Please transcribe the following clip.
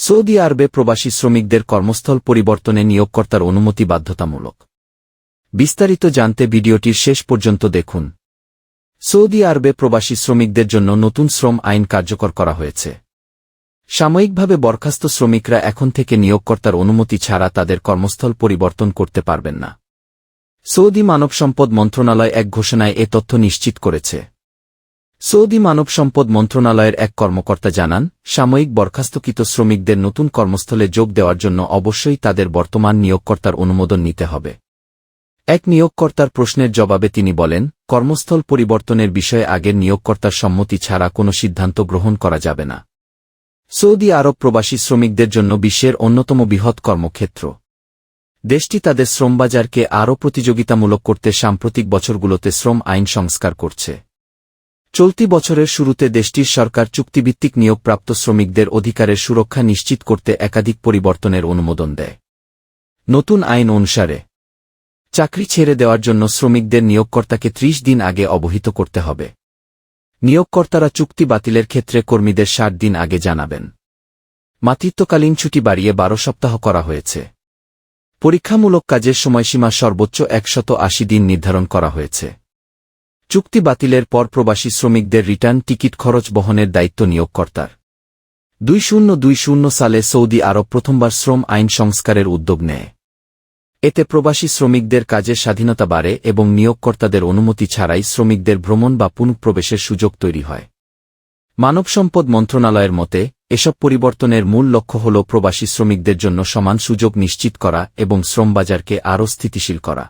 Saudi আরবে প্রবাসী শ্রমিকদের কর্মস্থল পরিবর্তনে নিয়োগকর্তার অনুমতি বাধ্যতামূলক। বিস্তারিত জানতে ভিডিওটির শেষ পর্যন্ত দেখুন। সৌদি আরবে প্রবাসী শ্রমিকদের জন্য নতুন শ্রম আইন কার্যকর করা হয়েছে। সাময়িকভাবে বরখাস্ত শ্রমিকরা এখন থেকে নিয়োগকর্তার অনুমতি ছাড়া তাদের কর্মস্থল পরিবর্তন করতে পারবেন না। সৌদি মানব সম্পদ মন্ত্রণালয় এক ঘোষণায় এ তথ্য নিশ্চিত করেছে। সৌদি মানব সম্পদ মন্ত্রণালয়ের এক কর্মকর্তা জানান, সাময়িক বরখাস্তকৃত শ্রমিকদের নতুন কর্মস্থলে যোগ দেওয়ার জন্য অবশ্যই তাদের বর্তমান নিয়োগকর্তার অনুমোদন নিতে হবে। এক নিয়োগকর্তার প্রশ্নের জবাবে তিনি বলেন, কর্মস্থল পরিবর্তনের বিষয়ে আগের নিয়োগকর্তার সম্মতি ছাড়া কোনো সিদ্ধান্ত গ্রহণ করা যাবে না। সৌদি আরব প্রবাসী শ্রমিকদের জন্য বিশ্বের অন্যতম বৃহৎ কর্মক্ষেত্র। দেশটি তাদের শ্রমবাজারকে আরও প্রতিযোগিতামূলক করতে সাম্প্রতিক বছরগুলোতে শ্রম আইন সংস্কার করছে। চলতি বছরের শুরুতে দেশটির সরকার চুক্তিভিত্তিক নিয়োগপ্রাপ্ত শ্রমিকদের অধিকারের সুরক্ষা নিশ্চিত করতে একাধিক পরিবর্তনের অনুমোদন দেয়। নতুন আইন অনুসারে, চাকরি ছেড়ে দেওয়ার জন্য শ্রমিকদের নিয়োগকর্তাকে ত্রিশ দিন আগে অবহিত করতে হবে। নিয়োগকর্তারা চুক্তি বাতিলের ক্ষেত্রে কর্মীদের ষাট দিন আগে জানাবেন। মাতৃত্বকালীন ছুটি বাড়িয়ে বারো সপ্তাহ করা হয়েছে। পরীক্ষামূলক কাজের সময়সীমা সর্বোচ্চ একশত আশি দিন নির্ধারণ করা হয়েছে। চুক্তি বাতিলের পর প্রবাসী শ্রমিকদের রিটার্ন টিকিট খরচ বহনের দায়িত্ব নিয়োগকর্তার। দুই শূন্য দুই শূন্য সালে সৌদি আরব প্রথমবার শ্রম আইন সংস্কারের উদ্যোগ নেয়। এতে প্রবাসী শ্রমিকদের কাজের স্বাধীনতা বাড়ে এবং নিয়োগকর্তাদের অনুমতি ছাড়াই শ্রমিকদের ভ্রমণ বা পুনঃপ্রবেশের সুযোগ তৈরি হয়। মানব সম্পদ মন্ত্রণালয়ের মতে, এসব পরিবর্তনের মূল লক্ষ্য হল প্রবাসী শ্রমিকদের জন্য সমান সুযোগ নিশ্চিত করা এবং শ্রমবাজারকে আরও স্থিতিশীল করা।